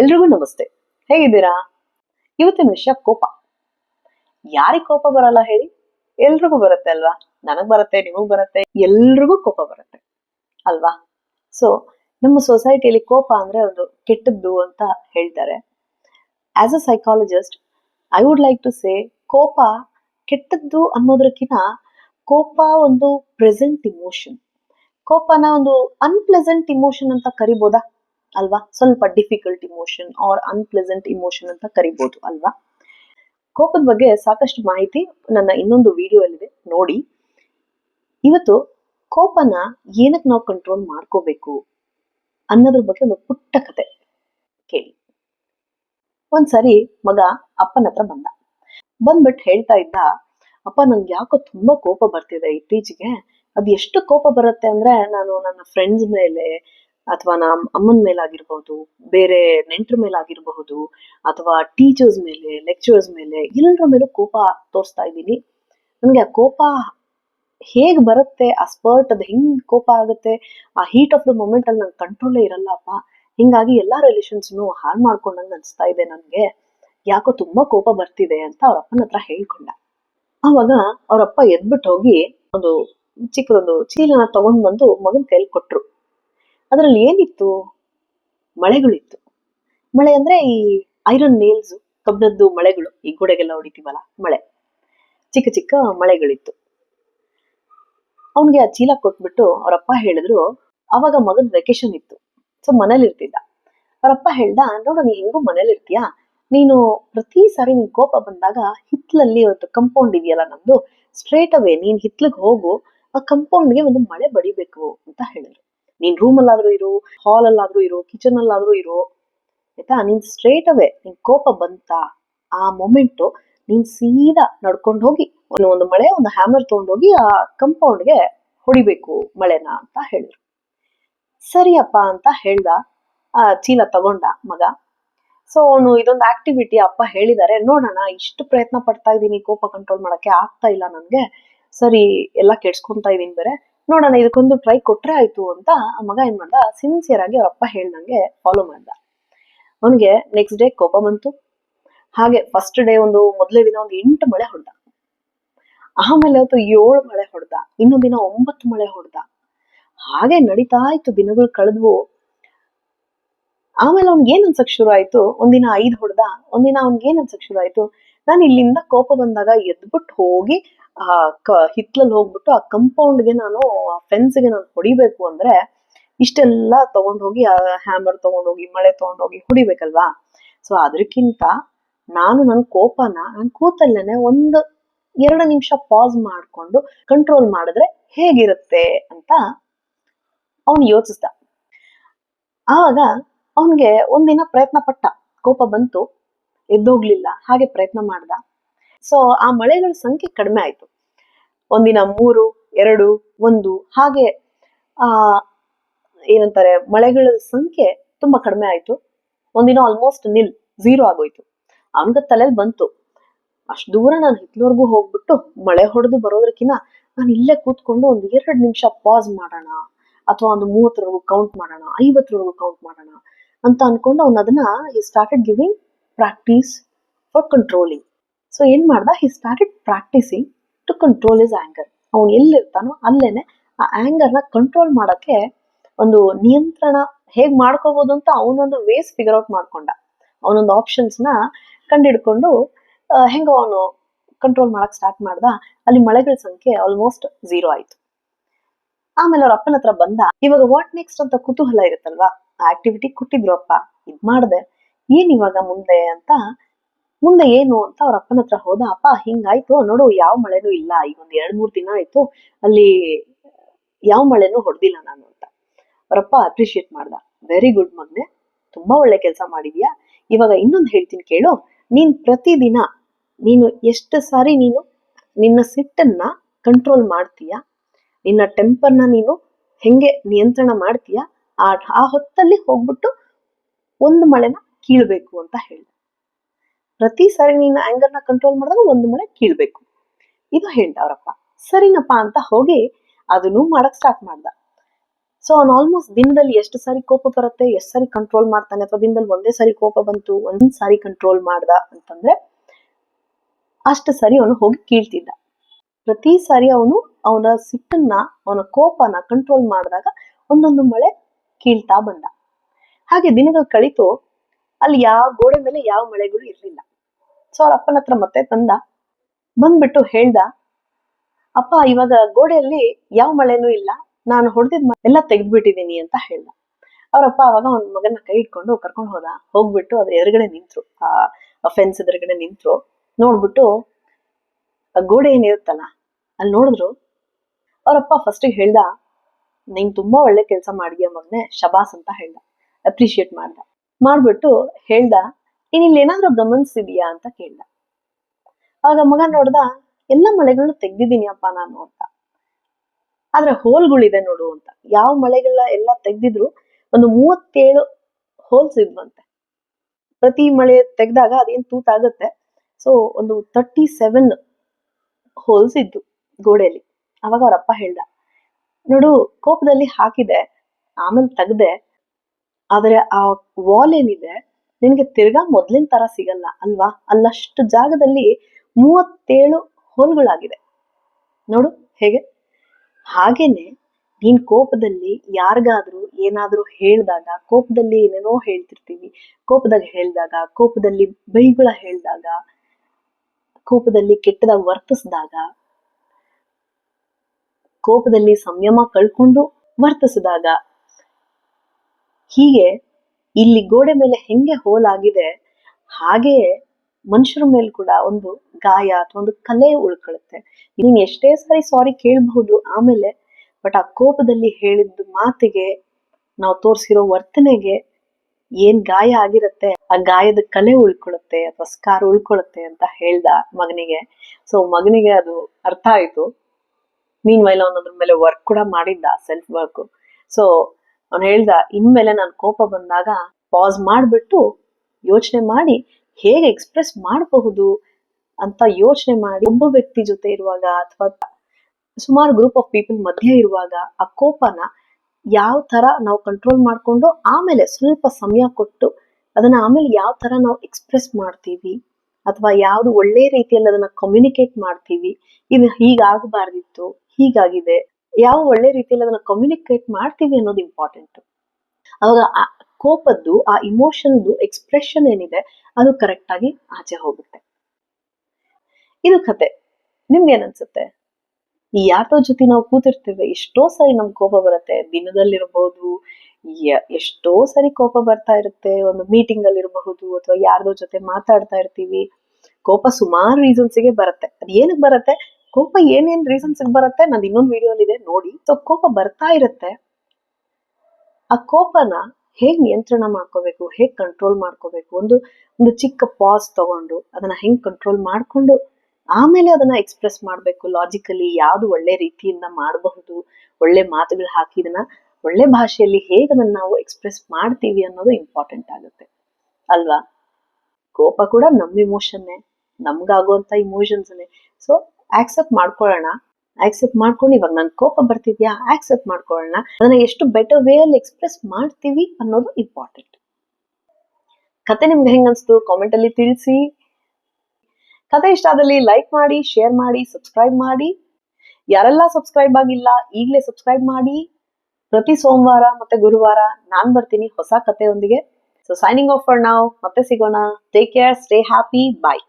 ಎಲ್ರಿಗೂ ನಮಸ್ತೆ. ಹೇಗಿದ್ದೀರಾ? ಇವತ್ತಿನ ವಿಷಯ ಕೋಪ. ಯಾರಿಗ್ ಕೋಪ ಬರಲ್ಲ ಹೇಳಿ? ಎಲ್ರಿಗೂ ಬರುತ್ತೆ ಅಲ್ವಾ? ನನಗ್ ಬರುತ್ತೆ, ನಿಮಗ್ ಬರುತ್ತೆ, ಎಲ್ರಿಗೂ ಕೋಪ ಬರುತ್ತೆ. ಅಲ್ವಾ? ಸೊ ನಮ್ಮ ಸೊಸೈಟಿಯಲ್ಲಿ ಕೋಪ ಅಂದ್ರೆ ಒಂದು ಕೆಟ್ಟದ್ದು ಅಂತ ಹೇಳ್ತಾರೆ. As a psychologist I would like to say ಕೋಪ ಕೆಟ್ಟದ್ದು ಅನ್ನೋದಕ್ಕಿಂತ ಕೋಪ ಒಂದು ಪ್ರೆಸೆಂಟ್ ಇಮೋಷನ್ ಕೋಪನ ಒಂದು ಅನ್ಪ್ಲೆಸೆಂಟ್ ಇಮೋಷನ್ ಅಂತ ಕರಿಬೋದಾ? ಅಲ್ವಾ? ಸ್ವಲ್ಪ difficult emotion or unpleasant emotion ಅಂತ ಕರಿಬಹುದು ಅಲ್ವಾ? ಕೋಪದ ಬಗ್ಗೆ ಸಾಕಷ್ಟು ಮಾಹಿತಿ ನನ್ನ ಇನ್ನೊಂದು ವಿಡಿಯೋ ಅಲ್ಲಿದೆ ನೋಡಿ. ಇವತ್ತು ಕೋಪನ ಏನಕ್ಕೆ ನಾವು ಕಂಟ್ರೋಲ್ ಮಾಡ್ಕೋಬೇಕು ಅನ್ನೋದ್ರ ಬಗ್ಗೆ ಒಂದು ಪುಟ್ಟ ಕತೆ ಕೇಳಿ. ಒಂದ್ಸರಿ ಮಗ ಅಪ್ಪನ ಹತ್ರ ಬಂದ. ಬಂದ್ಬಿಟ್ಟು ಹೇಳ್ತಾ ಇದ್ದ, ಅಪ್ಪ, ನಂಗೆ ಯಾಕೋ ತುಂಬಾ ಕೋಪ ಬರ್ತಿದೆ ಇತ್ತೀಚೆಗೆ. ಅದು ಎಷ್ಟು ಕೋಪ ಬರುತ್ತೆ ಅಂದ್ರೆ, ನಾನು ನನ್ನ ಫ್ರೆಂಡ್ಸ್ ಮೇಲೆ ಅಥವಾ ನಮ್ಮ ಅಮ್ಮನ ಮೇಲಾಗಿರ್ಬಹುದು, ಬೇರೆ ನೆಂಟರ ಮೇಲಾಗಿರಬಹುದು, ಅಥವಾ ಟೀಚರ್ಸ್ ಮೇಲೆ ಲೆಕ್ಚರ್ಸ್ ಮೇಲೆ ಎಲ್ಲರ ಮೇಲೂ ಕೋಪ ತೋರಿಸ್ತಾ ಇದ್ದೀನಿ. ನನಗೆ ಆ ಕೋಪ ಹೇಗ್ ಬರುತ್ತೆ, ಆ ಸ್ಪರ್ಟ್ ಅದು ಹೆಂಗ್ ಕೋಪ ಆಗುತ್ತೆ, ಆ ಹೀಟ್ ಆಫ್ ದ ಮೂಮೆಂಟ್ ಅಲ್ಲಿ ನಂಗೆ ಕಂಟ್ರೋಲೇ ಇರಲ್ಲಪ್ಪ. ಹಿಂಗಾಗಿ ಎಲ್ಲಾ ರಿಲೇಷನ್ಸ್ನು ಹಾಳು ಮಾಡ್ಕೊಂಡಂಗೆ ಅನಿಸ್ತಾ ಇದೆ ನನಗೆ. ಯಾಕೋ ತುಂಬಾ ಕೋಪ ಬರ್ತಿದೆ ಅಂತ ಅವ್ರ ಅಪ್ಪನ ಹತ್ರ ಹೇಳ್ಕೊಂಡ. ಆವಾಗ ಅವ್ರಪ್ಪ ಎದ್ಬಿಟ್ಟು ಹೋಗಿ ಒಂದು ಚಿಕ್ಕದೊಂದು ಚೀಲನ ತಗೊಂಡ್ ಬಂದು ಮಗನ ಕೈಲಿ ಕೊಟ್ರು. ಅದ್ರಲ್ಲಿ ಏನಿತ್ತು? ಮಳೆಗಳಿತ್ತು. ಮಳೆ ಅಂದ್ರೆ ಈ ಐರನ್ ನೇಲ್ಸ್ ಕಬ್ಬಿಣದ್ದು ಮಳೆಗಳು, ಈ ಗೋಡೆಗೆಲ್ಲ ಹೊಡಿತೀವಲ್ಲ, ಮಳೆ. ಚಿಕ್ಕ ಚಿಕ್ಕ ಮಳೆಗಳಿತ್ತು. ಅವನ್ಗೆ ಆ ಚೀಲ ಕೊಟ್ಬಿಟ್ಟು ಅವರಪ್ಪ ಹೇಳಿದ್ರು, ಅವಾಗ ಮಗನ ವೆಕೇಶನ್ ಇತ್ತು ಸೊ ಮನೇಲಿ ಇರ್ತಿದ್ದ. ಅವರಪ್ಪ ಹೇಳ್ದ, ನೋಡು, ನೀ ಹೆಂಗೂ ಮನೇಲಿ ಇರ್ತೀಯಾ? ನೀನು ಪ್ರತಿ ಸಾರಿ ನಿನ್ ಕೋಪ ಬಂದಾಗ ಹಿತ್ಲಲ್ಲಿ ಒಂದು ಕಂಪೌಂಡ್ ಇದೆಯಲ್ಲ ನಮ್ದು ಸ್ಟ್ರೇಟ್ ಅವೇ ನೀನ್ ಹಿತ್ಲಗ್ ಹೋಗು, ಆ ಕಂಪೌಂಡ್ಗೆ ಒಂದು ಮಳೆ ಬಡಿಬೇಕು, ಅಂತ ಹೇಳಿದ್ರು. ನೀನ್ ರೂಮ್ ಅಲ್ಲಾದ್ರೂ ಇರು ಹಾಲ್ ಅಲ್ಲಾದ್ರೂ ಇರು ಕಿಚನ್ ಅಲ್ಲಾದ್ರೂ ಇರು. ಆಯ್ತಾ? ನೀನ್ ಸ್ಟ್ರೇಟ್ ಅವೇ ನಿನ್ ಕೋಪ ಬಂತ? ಆ ಮೊಮೆಂಟ್ ನೀನ್ ಸೀದಾ ನಡ್ಕೊಂಡು ಹೋಗಿ ಒಂದು ಮಳೆ, ಒಂದು ಹ್ಯಾಮರ್ ತಗೊಂಡೋಗಿ ಆ ಕಂಪೌಂಡ್ಗೆ ಹೊಡಿಬೇಕು ಮಳೆನ ಅಂತ ಹೇಳಿದ್ರು. ಸರಿಯಪ್ಪ ಅಂತ ಹೇಳ್ದ, ಆ ಚೀಲ ತಗೊಂಡ ಮಗ. ಸೊ ಅವನು ಇದೊಂದು ಆಕ್ಟಿವಿಟಿ ಅಪ್ಪ ಹೇಳಿದ್ದಾರೆ. ನೋಡೋಣ, ಇಷ್ಟು ಪ್ರಯತ್ನ ಪಡ್ತಾ ಇದ್ದೀನಿ ಕೋಪ ಕಂಟ್ರೋಲ್ ಮಾಡಕ್ಕೆ ಆಗ್ತಾ ಇಲ್ಲ ನನಗೆ. ಸರಿ, ಎಲ್ಲ ಕೆಡ್ಸ್ಕೊಂತ ಇದೀನಿ ಬೇರೆ. ನೋಡೋಣ, ಇದಕ್ಕೊಂದು ಟ್ರೈ ಕೊಟ್ರೆ ಆಯ್ತು ಅಂತ ಆ ಮಗ ಏನ್ ಮಾಡ್ದ? ಸಿನ್ಸಿಯರ್ ಆಗಿ ಅವ್ರಪ್ಪ ಹೇಳ್ದಂಗೆ ಫಾಲೋ ಮಾಡ್ದ. ಅವನಿಗೆ ನೆಕ್ಸ್ಟ್ ಡೇ ಕೋಪ ಬಂತು. ಹಾಗೆ ಫಸ್ಟ್ ಡೇ ಒಂದು ಮೊದಲೇ ದಿನ ಒಂದು ಎಂಟು ಮಳೆ ಹೊಡೆದ. ಆಮೇಲೆ ಅವತ್ತು ಏಳು ಮಳೆ ಹೊಡೆದ. ಇನ್ನೊಂದ್ ದಿನ ಒಂಬತ್ತು ಮಳೆ ಹೊಡೆದ. ಹಾಗೆ ನಡೀತಾ ಇತ್ತು, ದಿನಗಳು ಕಳೆದ್ವು. ಆಮೇಲೆ ಅವ್ನ್ಗೆ ಏನ್ ಅನ್ಸಕ್ ಶುರು ಆಯ್ತು? ಒಂದಿನ ಐದ್ ಹೊಡೆದ. ಒಂದಿನ ಅವ್ನ್ಗೆ ಏನ್ ಅನ್ಸಕ್ ಶುರು ಆಯ್ತು? ನಾನು ಇಲ್ಲಿಂದ ಕೋಪ ಬಂದಾಗ ಎದ್ಬಿಟ್ಟು ಹೋಗಿ ಆ ಕ ಹಿತ್ಲಲ್ಲಿ ಹೋಗ್ಬಿಟ್ಟು ಆ ಕಂಪೌಂಡ್ಗೆ ನಾನು, ಆ ಫೆನ್ಸ್ಗೆ ನಾನು ಹೊಡಿಬೇಕು ಅಂದ್ರೆ ಇಷ್ಟೆಲ್ಲ ತಗೊಂಡೋಗಿ, ಆ ಹ್ಯಾಮರ್ ತಗೊಂಡೋಗಿ, ಮಳೆ ತಗೊಂಡೋಗಿ ಹೊಡಿಬೇಕಲ್ವಾ? ಸೊ ಅದಕ್ಕಿಂತ ನಾನು ನನ್ನ ಕೋಪನ, ನನ್ ಕೂತಲ್ಲೇನೆ ಒಂದು ಎರಡು ನಿಮಿಷ ಪಾಸ್ ಮಾಡ್ಕೊಂಡು ಕಂಟ್ರೋಲ್ ಮಾಡಿದ್ರೆ ಹೇಗಿರುತ್ತೆ ಅಂತ ಅವನು ಯೋಚಿಸ್ದ. ಆವಾಗ ಅವನಿಗೆ ಒಂದಿನ ಪ್ರಯತ್ನ ಪಟ್ಟ. ಕೋಪ ಬಂತು, ಎದ್ದೋಗ್ಲಿಲ್ಲ, ಹಾಗೆ ಪ್ರಯತ್ನ ಮಾಡ್ದ. ಸೊ ಆ ಮಳೆಗಳ ಸಂಖ್ಯೆ ಕಡಿಮೆ ಆಯ್ತು. ಒಂದಿನ ಮೂರು, ಎರಡು, ಒಂದು. ಹಾಗೆ, ಆ, ಏನಂತಾರೆ, ಮಳೆಗಳ ಸಂಖ್ಯೆ ತುಂಬಾ ಕಡಿಮೆ ಆಯ್ತು. ಒಂದಿನ ಆಲ್ಮೋಸ್ಟ್ ನಿಲ್ ಝೀರೋ ಆಗೋಯ್ತು. ಅವನ್ಗ ತಲೆಯಲ್ಲಿ ಬಂತು. ಅಷ್ಟು ದೂರ ನಾನು ಹಿತ್ಲವರೆಗೂ ಹೋಗ್ಬಿಟ್ಟು ಮಳೆ ಹೊಡೆದು ಬರೋದಕ್ಕಿಂತ ನಾನು ಇಲ್ಲೇ ಕೂತ್ಕೊಂಡು ಒಂದು ಎರಡು ನಿಮಿಷ ಪಾಸ್ ಮಾಡೋಣ. ಅಥವಾ ಒಂದು ಮೂವತ್ತರವರೆಗೂ ಕೌಂಟ್ ಮಾಡೋಣ, ಐವತ್ತರವರೆಗೂ ಕೌಂಟ್ ಮಾಡೋಣ ಅಂತ ಅನ್ಕೊಂಡು ಅವ್ನ ಅದನ್ನ he started giving practice for controlling so ಏನ್ ಮಾಡ್ದ? He started practicing to control his anger ಅವ್ನು ಎಲ್ಲಿರ್ತಾನೋ ಅಲ್ಲೇನೆ ಆ ಆಂಗರ್ನ ಕಂಟ್ರೋಲ್ ಮಾಡಕ್ಕೆ ಒಂದು ನಿಯಂತ್ರಣ ಹೇಗ್ ಮಾಡ್ಕೋಬಹುದು ಅಂತ ಅವನೊಂದು ವೇಸ್ ಫಿಗರ್ ಔಟ್ ಮಾಡ್ಕೊಂಡ. ಅವನೊಂದು ಆಪ್ಷನ್ಸ್ನ ಕಂಡಿಡ್ಕೊಂಡು ಹೆಂಗ ಅವನು ಕಂಟ್ರೋಲ್ ಮಾಡಕ್ ಸ್ಟಾರ್ಟ್ ಮಾಡ್ದ. ಅಲ್ಲಿ ಮಳೆಗಳ ಸಂಖ್ಯೆ ಆಲ್ಮೋಸ್ಟ್ ಝೀರೋ ಆಯ್ತು. ಆಮೇಲೆ ಅವ್ರ ಅಪ್ಪನ ಹತ್ರ ಬಂದ, ಇವಾಗ ವಾಟ್ ನೆಕ್ಸ್ಟ್ ಅಂತ ಕುತೂಹಲ ಇರುತ್ತಲ್ವಾ? ಆ ಆಕ್ಟಿವಿಟಿ ಕೊಟ್ಟಿದ್ರು ಅಪ್ಪ, ಇದ್ ಮಾಡ್ದೆ. ಏನ್ ಇವಾಗ ಮುಂದೆ ಅಂತ ಮುಂದೆ ಏನು ಅಂತ ಅವ್ರ ಅಪ್ಪನ ಹತ್ರ ಹೋದ, ಅಪ್ಪ, ಹಿಂಗಾಯ್ತು, ನೋಡು, ಯಾವ ಮಳೆನೂ ಇಲ್ಲ, ಈಗ ಒಂದ್ ಎರಡ್ ಮೂರ್ ದಿನ ಆಯ್ತು, ಅಲ್ಲಿ ಯಾವ ಮಳೆನೂ ಹೊಡೆದಿಲ್ಲ ನಾನು ಅಂತ. ಅವರಪ್ಪ ಅಪ್ರಿಶಿಯೇಟ್ ಮಾಡ್ದ ವೆರಿ ಗುಡ್ ಮಗ್ನೆ, ತುಂಬಾ ಒಳ್ಳೆ ಕೆಲಸ ಮಾಡಿದ್ಯಾ? ಇವಾಗ ಇನ್ನೊಂದು ಹೇಳ್ತೀನಿ ಕೇಳು, ನೀನ್ ಪ್ರತಿದಿನ ನೀನು ಎಷ್ಟು ಸಾರಿ ನೀನು ನಿನ್ನ ಸಿಟ್ಟನ್ನ ಕಂಟ್ರೋಲ್ ಮಾಡ್ತೀಯ? ನಿನ್ನ ಟೆಂಪರ್ನ ನೀನು ಹೆಂಗೆ ನಿಯಂತ್ರಣ ಮಾಡ್ತೀಯ? ಆ ಆ ಹೊತ್ತಲ್ಲಿ ಹೋಗ್ಬಿಟ್ಟು ಒಂದು ಮಳೆನ ಕೀಳ್ಬೇಕು ಅಂತ ಹೇಳ್ದ. ಪ್ರತಿ ಸಾರಿ ನೀನು ಆಂಗರ್ನ ಕಂಟ್ರೋಲ್ ಮಾಡಿದಾಗ ಒಂದು ಮಳೆ ಕೀಳ್ಬೇಕು. ಇದು ಹೇಳ್ದ ಅವರಪ್ಪ. ಸರಿನಪ್ಪ ಅಂತ ಹೋಗಿ ಅದನ್ನು ಮಾಡಕ್ ಸ್ಟಾರ್ಟ್ ಮಾಡ್ದ. ಸೊ ಅವ್ನು ಆಲ್ಮೋಸ್ಟ್ ದಿನದಲ್ಲಿ ಎಷ್ಟು ಸಾರಿ ಕೋಪ ಬರುತ್ತೆ, ಎಷ್ಟು ಸಾರಿ ಕಂಟ್ರೋಲ್ ಮಾಡ್ತಾನೆ ಅಥವಾ ದಿನದಲ್ಲಿ ಒಂದೇ ಸಾರಿ ಕೋಪ ಬಂತು, ಒಂದ್ ಸಾರಿ ಕಂಟ್ರೋಲ್ ಮಾಡ್ದ ಅಂತಂದ್ರೆ ಅಷ್ಟು ಸಾರಿ ಅವನು ಹೋಗಿ ಕೀಳ್ತಿದ್ದ. ಪ್ರತಿ ಸಾರಿ ಅವನು ಅವನ ಸಿಟ್ಟನ್ನ, ಅವನ ಕೋಪನ ಕಂಟ್ರೋಲ್ ಮಾಡಿದಾಗ ಒಂದೊಂದು ಮಳೆ ಕೀಳ್ತಾ ಬಂದ. ಹಾಗೆ ದಿನಗಳು ಕಳಿತು, ಅಲ್ಲಿ ಯಾವ ಗೋಡೆ ಮೇಲೆ ಯಾವ ಮಳೆಗಳು ಇರ್ಲಿಲ್ಲ. ಸೊ ಅವ್ರ ಅಪ್ಪನ ಹತ್ರ ಮತ್ತೆ ತಂದ. ಬಂದ್ಬಿಟ್ಟು ಹೇಳ್ದ, ಅಪ್ಪ, ಇವಾಗ ಗೋಡೆಯಲ್ಲಿ ಯಾವ ಮಳೆನೂ ಇಲ್ಲ. ನಾನು ಹೊಡೆದಿದ್ ಎಲ್ಲ ತೆಗೆದ್ಬಿಟ್ಟಿದ್ದೀನಿ ಅಂತ ಹೇಳ್ದ. ಅವ್ರಪ್ಪ ಅವಾಗ ಅವ್ನ ಮಗನ ಕೈ ಇಟ್ಕೊಂಡು ಕರ್ಕೊಂಡು ಹೋದ. ಹೋಗ್ಬಿಟ್ಟು ಅದ್ರ ಎದುರುಗಡೆ ನಿಂತ್ರು. ಆ ಫೆನ್ಸ್ ಎದುರುಗಡೆ ನಿಂತ್ರು. ನೋಡ್ಬಿಟ್ಟು ಆ ಗೋಡೆ ಏನಿರುತ್ತಲ್ಲ, ಅಲ್ಲಿ ನೋಡಿದ್ರು. ಅವರಪ್ಪ ಫಸ್ಟಿಗೆ ಹೇಳ್ದ ನಿಂಗ್ ತುಂಬಾ ಒಳ್ಳೆ ಕೆಲಸ ಮಾಡಿದ್ಯಾ ಮಗನೆ, ಶಬಾಸ್ ಅಂತ ಹೇಳ್ದ. ಅಪ್ರಿಶಿಯೇಟ್ ಮಾಡ್ದ. ಮಾಡ್ಬಿಟ್ಟು ಹೇಳ್ದ ನೀನ್ ಇಲ್ಲಿ ಏನಾದ್ರೂ ಗಮನಿಸಿದ್ಯಾ ಅಂತ ಕೇಳ್ದ. ಆಗ ಮಗ ನೋಡ್ದ, ಎಲ್ಲ ಮಳೆಗಳನ್ನು ತೆಗ್ದಿದ್ದೀನಿ ಅಪ್ಪ ನಾನು ಅಂತ. ಆದ್ರೆ ಹೋಲ್ಗಳಿದೆ ನೋಡು ಅಂತ. ಯಾವ ಮಳೆಗಳ ಎಲ್ಲ ತೆಗ್ದಿದ್ರು ಒಂದು ಮೂವತ್ತೇಳು ಹೋಲ್ಸ್ ಇದ್ವಂತೆ. ಪ್ರತಿ ಮಳೆ ತೆಗ್ದಾಗ ಅದೇನ್ ತೂತಾಗುತ್ತೆ. ಸೊ ಒಂದು ತರ್ಟಿ ಸೆವೆನ್ ಹೋಲ್ಸ್ ಇದ್ದು ಗೋಡೆಯಲ್ಲಿ ಅವಾಗ ಅವ್ರ ಅಪ್ಪ ಹೇಳ್ದ, ನೋಡು, ಕೋಪದಲ್ಲಿ ಹಾಕಿದೆ, ಆಮೇಲೆ ತೆಗ್ದೆ, ಆದ್ರೆ ಆ ವಾಲ್ ಏನಿದೆ ನಿನಗೆ ತಿರ್ಗಾ ಮೊದ್ಲಿನ ತರ ಸಿಗಲ್ಲ, ಅಲ್ವಾ? ಅಲ್ಲಷ್ಟು ಜಾಗದಲ್ಲಿ ಮೂವತ್ತೇಳು ಹೋಲ್ಗಳಾಗಿದೆ ನೋಡು ಹೇಗೆ? ಹಾಗೇನೆ ನೀನ್ ಕೋಪದಲ್ಲಿ ಯಾರಿಗಾದ್ರೂ ಏನಾದ್ರೂ ಹೇಳ್ದಾಗ, ಕೋಪದಲ್ಲಿ ಏನೇನೋ ಹೇಳ್ತಿರ್ತೀವಿ. ಕೋಪದಾಗ ಹೇಳ್ದಾಗ, ಕೋಪದಲ್ಲಿ ಬೈಗುಳ ಹೇಳ್ದಾಗ, ಕೋಪದಲ್ಲಿ ಕೆಟ್ಟದಾಗ ವರ್ತಿಸಿದಾಗ, ಕೋಪದಲ್ಲಿ ಸಂಯಮ ಕಳ್ಕೊಂಡು ವರ್ತಿಸಿದಾಗ, ಹೀಗೆ ಇಲ್ಲಿ ಗೋಡೆ ಮೇಲೆ ಹೆಂಗೆ ಹೋಲಾಗಿದೆ ಹಾಗೆಯೇ ಮನುಷ್ಯರ ಮೇಲೆ ಕೂಡ ಒಂದು ಗಾಯ ಅಥವಾ ಒಂದು ಕಲೆ ಉಳ್ಕೊಳ್ಳುತ್ತೆ. ನೀನ್ ಎಷ್ಟೇ ಸಾರಿ ಸಾರಿ ಕೇಳಬಹುದು ಆಮೇಲೆ ಬಟ್ ಆ ಕೋಪದಲ್ಲಿ ಹೇಳಿದ ಮಾತಿಗೆ ನಾವು ತೋರಿಸಿರೋ ವರ್ತನೆಗೆ ಏನ್ ಗಾಯ ಆಗಿರತ್ತೆ, ಆ ಗಾಯದ ಕಲೆ ಉಳ್ಕೊಳ್ಳುತ್ತೆ ಅಥವಾ ಸ್ಕಾರ್ ಉಳ್ಕೊಳ್ಳುತ್ತೆ ಅಂತ ಹೇಳ್ದ ಮಗನಿಗೆ. ಸೊ ಮಗನಿಗೆ ಅದು ಅರ್ಥ ಆಯ್ತು. ಮೀನ್ ವೈಲ್ ಅವನದ್ರ ಮೇಲೆ ವರ್ಕ್ ಕೂಡ ಮಾಡಿದ್ದ ಸೆಲ್ಫ್ ವರ್ಕ್ ಸೊ ಅವ್ನು ಹೇಳ್ದ, ಇನ್ಮೇಲೆ ನಾನು ಕೋಪ ಬಂದಾಗ ಪಾಸ್ ಮಾಡಿಬಿಟ್ಟು ಯೋಚನೆ ಮಾಡಿ ಹೇಗೆ ಎಕ್ಸ್ಪ್ರೆಸ್ ಮಾಡಬಹುದು ಅಂತ ಯೋಚನೆ ಮಾಡಿ ಒಬ್ಬ ವ್ಯಕ್ತಿ ಜೊತೆ ಇರುವಾಗ ಅಥವಾ ಸುಮಾರು ಗ್ರೂಪ್ ಆಫ್ ಪೀಪಲ್ ಮಧ್ಯೆ ಇರುವಾಗ ಆ ಕೋಪನ ಯಾವ ತರ ನಾವು ಕಂಟ್ರೋಲ್ ಮಾಡ್ಕೊಂಡು ಆಮೇಲೆ ಸ್ವಲ್ಪ ಸಮಯ ಕೊಟ್ಟು ಅದನ್ನ ಆಮೇಲೆ ಯಾವ ತರ ನಾವು ಎಕ್ಸ್ಪ್ರೆಸ್ ಮಾಡ್ತೀವಿ ಅಥವಾ ಯಾವ್ದು ಒಳ್ಳೆ ರೀತಿಯಲ್ಲಿ ಅದನ್ನ ಕಮ್ಯುನಿಕೇಟ್ ಮಾಡ್ತೀವಿ, ಇದು ಹೀಗಾಗಬಾರ್ದಿತ್ತು, ಹೀಗಾಗಿದೆ ಯಾವ ಒಳ್ಳೆ ರೀತಿಯಲ್ಲಿ ಅದನ್ನ ಕಮ್ಯುನಿಕೇಟ್ ಮಾಡ್ತೀವಿ ಅನ್ನೋದು ಇಂಪಾರ್ಟೆಂಟ್ ಅವಾಗ ಆ ಕೋಪದ್ದು, ಆ ಇಮೋಷನ್ದು ಎಕ್ಸ್ಪ್ರೆಷನ್ ಏನಿದೆ, ಅದು ಕರೆಕ್ಟ್ ಆಗಿ ಆಚೆ ಹೋಗುತ್ತೆ. ಇದು ಕತೆ. ನಿಮ್ಗೆ ಏನನ್ಸುತ್ತೆ ಯಾರ್ದೋ ಜೊತೆ ನಾವು ಕೂತಿರ್ತೇವೆ, ಎಷ್ಟೋ ಸರಿ ನಮ್ಗೆ ಕೋಪ ಬರುತ್ತೆ. ದಿನದಲ್ಲಿರ್ಬಹುದು ಎಷ್ಟೋ ಸರಿ ಕೋಪ ಬರ್ತಾ ಇರುತ್ತೆ. ಒಂದು ಮೀಟಿಂಗ್ ಅಲ್ಲಿ ಇರಬಹುದು ಅಥವಾ ಯಾರ್ದೋ ಜೊತೆ ಮಾತಾಡ್ತಾ ಇರ್ತೀವಿ. ಕೋಪ ಸುಮಾರು ರೀಸನ್ಸ್ಗೆ ಬರುತ್ತೆ. ಅದ್ ಏನಕ್ಕೆ ಬರುತ್ತೆ? ಕೋಪ ಏನೇನ್ ರೀಸನ್ಸ್ ಬರುತ್ತೆ ನಂದು ಇನ್ನೊಂದು ವಿಡಿಯೋ ಇದೆ ನೋಡಿ. ಸೊ ಕೋಪ ಬರ್ತಾ ಇರುತ್ತೆ. ಆ ಕೋಪನ ಹೇಗ್ ನಿಯಂತ್ರಣ ಮಾಡ್ಕೋಬೇಕು, ಹೇಗ್ ಕಂಟ್ರೋಲ್ ಮಾಡ್ಕೋಬೇಕು? ಒಂದು ಒಂದು ಚಿಕ್ಕ ಪಾಸ್ ತಗೊಂಡು, ಅದನ್ನ ಹೆಂಗ್ ಕಂಟ್ರೋಲ್ ಮಾಡ್ಕೊಂಡು, ಆಮೇಲೆ ಅದನ್ನ ಎಕ್ಸ್ಪ್ರೆಸ್ ಮಾಡ್ಬೇಕು. ಲಾಜಿಕಲಿ ಯಾವ್ದು ಒಳ್ಳೆ ರೀತಿಯಿಂದ ಮಾಡಬಹುದು, ಒಳ್ಳೆ ಮಾತುಗಳು ಹಾಕಿ, ಇದನ್ನ ಒಳ್ಳೆ ಭಾಷೆಯಲ್ಲಿ ಹೇಗೆ ಅದನ್ನ ನಾವು ಎಕ್ಸ್ಪ್ರೆಸ್ ಮಾಡ್ತೀವಿ ಅನ್ನೋದು ಇಂಪಾರ್ಟೆಂಟ್ ಆಗುತ್ತೆ. ಅಲ್ವಾ? ಕೋಪ ಕೂಡ ನಮ್ ಇಮೋಷನ್ನೇ ನಮ್ಗಾಗುವಂತ ಇಮೋಷನ್ಸ್ನೇ ಸೊ ಆಕ್ಸೆಪ್ಟ್ ಮಾಡ್ಕೊಳ್ಳೋಣ. ಆಕ್ಸೆಪ್ಟ್ ಮಾಡ್ಕೊಂಡು ಇವಾಗ ನನ್ ಕೋಪ ಬರ್ತಿದ್ಯಾ? ಆಕ್ಸೆಪ್ಟ್ ಮಾಡ್ಕೊಳ್ಳೋಣ. ಅದನ್ನ ಎಷ್ಟು ಬೆಟರ್ ವೇ ಅಲ್ಲಿ ಎಕ್ಸ್ಪ್ರೆಸ್ ಮಾಡ್ತೀವಿ ಅನ್ನೋದು ಇಂಪಾರ್ಟೆಂಟ್ ಕತೆ ನಿಮ್ಗೆ ಹೆಂಗ್ ಅನ್ಸ್ತು? ಕಾಮೆಂಟ್ ಅಲ್ಲಿ ತಿಳಿಸಿ. ಕತೆ ಇಷ್ಟ ಆದಲ್ಲಿ ಲೈಕ್ ಮಾಡಿ ಶೇರ್ ಮಾಡಿ ಸಬ್ಸ್ಕ್ರೈಬ್ ಮಾಡಿ. ಯಾರೆಲ್ಲ ಸಬ್ಸ್ಕ್ರೈಬ್ ಆಗಿಲ್ಲ, ಈಗಲೇ ಸಬ್ಸ್ಕ್ರೈಬ್ ಮಾಡಿ. ಪ್ರತಿ ಸೋಮವಾರ ಮತ್ತೆ ಗುರುವಾರ ನಾನ್ ಬರ್ತೀನಿ ಹೊಸ ಕಥೆಯೊಂದಿಗೆ ಸೊ ಸೈನಿಂಗ್ ಆಫ್ ಫಾರ್ ನಾವು ಮತ್ತೆ ಸಿಗೋಣ. Take care stay happy bye